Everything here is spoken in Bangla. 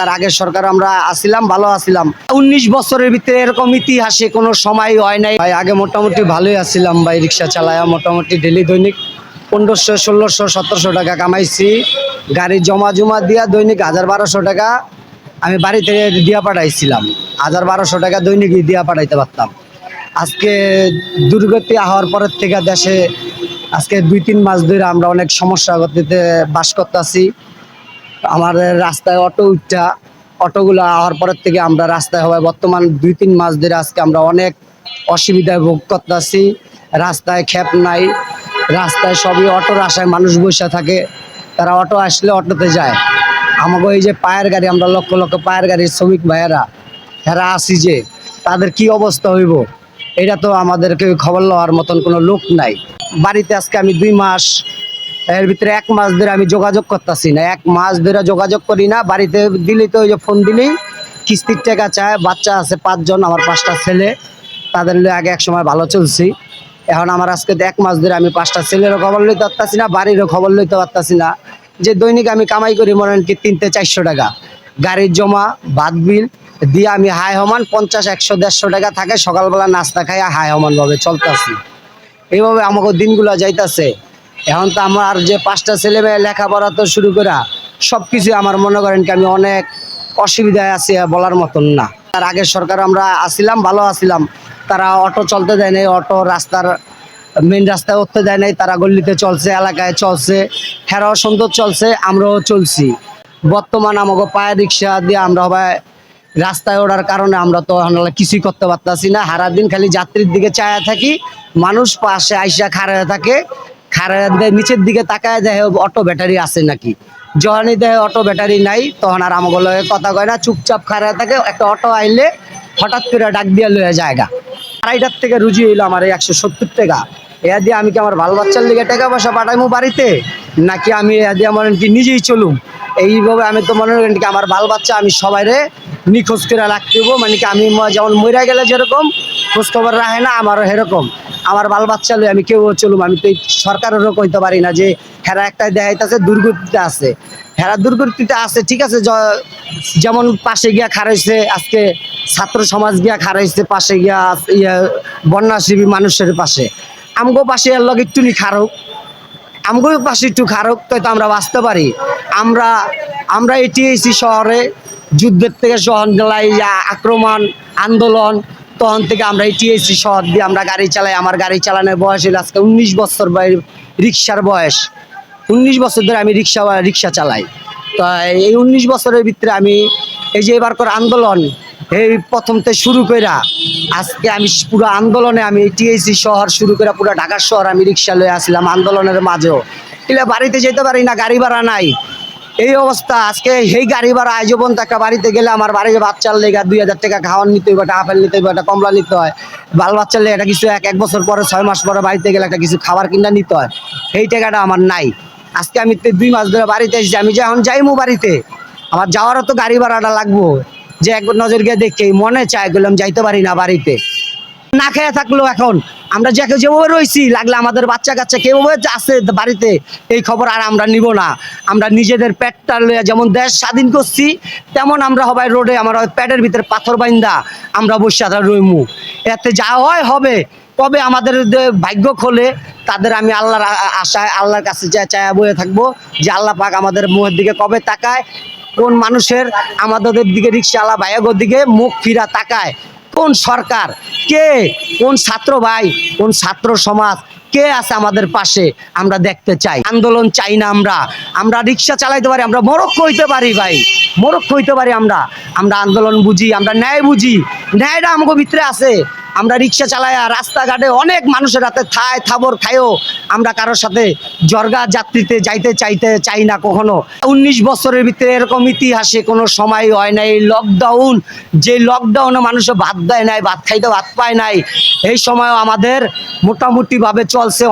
তার আগের সরকার আমরা আসিলাম, ভালো আসিলাম। উনিশ বছরের ভিতরে এরকম ইতিহাসে কোনো সময় হয় নাই। ভাই, আগে মোটামুটি ভালোই আসছিলাম ভাই, রিক্সা চালায়া মোটামুটি ডেলি দৈনিক পনেরোশো, ষোলোশো, সতেরোশো টাকা কামাইছি। গাড়ি জমা জমা দিয়া দৈনিক হাজার বারোশো টাকা আমি বাড়ি থেকে দিয়া পাঠাইছিলাম। হাজার বারোশো টাকা দৈনিকই দিয়া পাঠাইতে পারতাম। আজকে দুর্গতি হওয়ার পরের থেকে দেশে আজকে দুই, তিন মাস ধরে আমরা অনেক সমস্যা গতিতে বাস করতেছি। আমাদের রাস্তায় অটো উঠা, অটোগুলো হওয়ার পরের থেকে আমরা রাস্তায় হওয়ায় বর্তমান দুই তিন মাস ধরে আজকে আমরা অনেক অসুবিধায় ভোগ করতেছি। রাস্তায় খেপ নাই, রাস্তায় সবই অটোর আশায় মানুষ বসে থাকে। তারা অটো আসলে অটোতে যায়। আমাকে এই যে পায়ের গাড়ি, আমরা লক্ষ লক্ষ পায়ের গাড়ির শ্রমিক ভাইয়েরা এরা আসি যে, তাদের কি অবস্থা হইব? এটা তো আমাদেরকে খবর লওয়ার মতন কোনো লোক নাই। বাড়িতে আজকে আমি দুই মাস এর ভিতরে এক মাস ধরে আমি যোগাযোগ করতেছি না। এক মাস ধরে যোগাযোগ করি না, বাড়িতে দিলি তো ওই যে ফোন দিলেই কিস্তির টাকা চায়, বাচ্চা আছে পাঁচজন, আমার পাঁচটা ছেলে, তাদের আগে এক সময় ভালো চলছি। এখন আমার আজকে এক মাস ধরে আমি পাঁচটা ছেলেরও খবর লইতে পারতাছি না, বাড়িরও খবর লইতে পারতাছি না। যে দৈনিক আমি কামাই করি মনে কি তিনটে চারশো টাকা। গাড়ির জমা, বাদ বিল, দিয়ে আমি হাই হমান পঞ্চাশ, একশো, দেড়শো টাকা থাকে, সকালবেলা নাস্তা খাই হাই হমান ভাবে চলতেছি। এইভাবে আমাকে দিনগুলো যাইতাছে। এখন তো আমার যে পাঁচটা ছেলে মেয়ে লেখাপড়া তো শুরু করা সব কিছু আমার মনে করেন কি আমি অনেক অসুবিধায় আছি বলার মতন না। তার আগের সরকার আমরা আসিলাম, ভালো আসিলাম। তারা অটো চলতে দেয় নাই, অটো রাস্তার মেন রাস্তায় উঠতে দেয় নাই, তারা গল্লিতে চলছে, এলাকায় চলছে, হেরাও সুন্দর চলছে, আমরাও চলছি। বর্তমান আমাকে পায়ে রিক্সা দিয়ে আমরা সবাই রাস্তায় ওঠার কারণে আমরা তো কিছুই করতে পারতাছি না। সারা দিন খালি যাত্রীর দিকে চায়া থাকি, মানুষ পাশে আইসা খাড়ায় থাকে দেয় নিচের দিকে তাকায় দেখে অটো ব্যাটারি আছে নাকি? যখনই দেখে অটো ব্যাটারি নাই, তখন আর আমাকে কথা কয় না, চুপচাপ খাড়ায় থাকে একটা অটো আইলে হঠাৎ করে ডাক দিয়ে লয়ে জায়গা আড়াইটার থেকে রুজি হইল আমার এই একশো সত্তর টাকা। এয়া দিয়ে আমি কি আমার ভালো বাচ্চার লিগে টাকা পয়সা পাঠাইমু বাড়িতে? নাকি আমি এয়া দিয়ে মনে কি নিজেই চলুম? এইভাবে আমি তো মনে করেন কি আমার বাল বাচ্চা আমি সবাইরে নিখোঁজ করে রাখতে মানে কি আমি যেমন মরে গেলে যেরকম খোঁজ খবর রাখে না, আমারও সেরকম। আমার বাল বাচ্চা লই আমি কেউ চলুম, আমি তো সরকারেরও কইতে পারি না যে হেরা একটা দেখাইতেছে, দুর্গতিতে আছে। হেরা দুর্গতিতে আছে, ঠিক আছে যেমন পাশে গিয়া খারাইছে আজকে ছাত্র সমাজ গিয়া খারাইছে পাশে গিয়া ইয়া বন্যাসীবী মানুষের পাশে। আমগো পাশে এর লগে একটু খারুক আমগো পাশে একটু খারক তো আমরা বাঁচতে পারি। আমরা আমরা এটিএসি শহরে, যুদ্ধের থেকে জেলায় আক্রমণ, আন্দোলন তখন থেকে আমরা এটিএসি শহর দিয়ে আমরা গাড়ি চালাই, আমার গাড়ি চালানোর বয়স হলো আজকে উনিশ বছর রিক্সার বয়স। উনিশ বছর ধরে আমি রিক্সা রিক্সা চালাই। তো এই উনিশ বছরের ভিতরে আমি এই যে এবার করে আন্দোলন, এই প্রথম থেকে শুরু কইরা আজকে আমি পুরো আন্দোলনে আমি টিএসি শহর শুরু করে পুরো ঢাকার শহর আমি রিক্সা লয়ে আসলাম আন্দোলনের মাঝেও। এলে বাড়িতে যেতে পারি না, গাড়ি ভাড়া নাই। এই অবস্থা, আজকে সেই গাড়ি ভাড়া পর্যন্ত একটা বাড়িতে গেলে আমার বাড়ির বাচ্চার লেগে দুই হাজার টাকা খাওয়ার নিতে হবে একটা আপেল নিতে হবে একটা কমলা নিতে হয়। বাল বাচ্চার লেগে একটা কিছু এক এক বছর পরে, ছয় মাস পরে বাড়িতে গেলে একটা কিছু খাবার কিনা নিতে হয়। সেই টাকাটা আমার নাই। আজকে আমি দুই মাস ধরে বাড়িতে এসেছি, আমি যখন যাইমু বাড়িতে, আমার যাওয়ারও তো গাড়ি ভাড়াটা লাগবো। যে একবার নজর গিয়ে দেখে, মনে চায় গেলাম যাইতে পারি না বাড়িতে। না খেয়ে থাকল এখন। আমরা যাকে যেভাবে রয়েছি, লাগলে আমাদের বাচ্চা কাচ্চা কেউভাবে আছে বাড়িতে, এই খবর আর আমরা নিব না। আমরা নিজেদের পেটটা লইয়া যেমন দেশ স্বাধীন করছি, তেমন আমরা সবাই রোডে আমার পেটের ভিতরে পাথর বাইন্দা আমরা বসে আদা রইমু। এতে যা হয় হবে কবে আমাদের ভাগ্য খোলে, তাদের আমি আল্লাহর আশায়, আল্লাহর কাছে যা চায়া বয়ে থাকব, যে আল্লাহ পাক আমাদের মুখের দিকে কবে তাকায়, কোন মানুষের আমাদের দিকে রিক্সাওয়ালা ভাইয়াগোর দিকে মুখ ফিরা তাকায় কোন সরকার? কে? কোন ছাত্র ভাই? কোন ছাত্র সমাজ? কে আছে আমাদের পাশে? আমরা দেখতে চাই। আন্দোলন চাই না আমরা। আমরা রিক্সা চালাইতে পারি, আমরা মরক্ষ হইতে পারি ভাই। মরক্ষ হইতে পারি আমরা। আমরা আন্দোলন বুঝি, আমরা ন্যায় বুঝি। ন্যায়টা আমাকে ভিতরে আছে। আমরা রিক্সা চালাইয়া রাস্তাঘাটে অনেক মানুষের হাতে থায়, থাবর খায়ও আমরা কারোর সাথে জর্গা যাত্রীতে যাইতে, চাইতে চাই না কখনো। উনিশ বছরের ভিতরে এরকম ইতিহাসে কোনো সময় হয় নাই। লকডাউন যে লকডাউনে মানুষে ভাত দেয় নাই, ভাত খাইতে ভাত পায় নাই, এই সময় আমাদের মোটামুটিভাবে চলছে।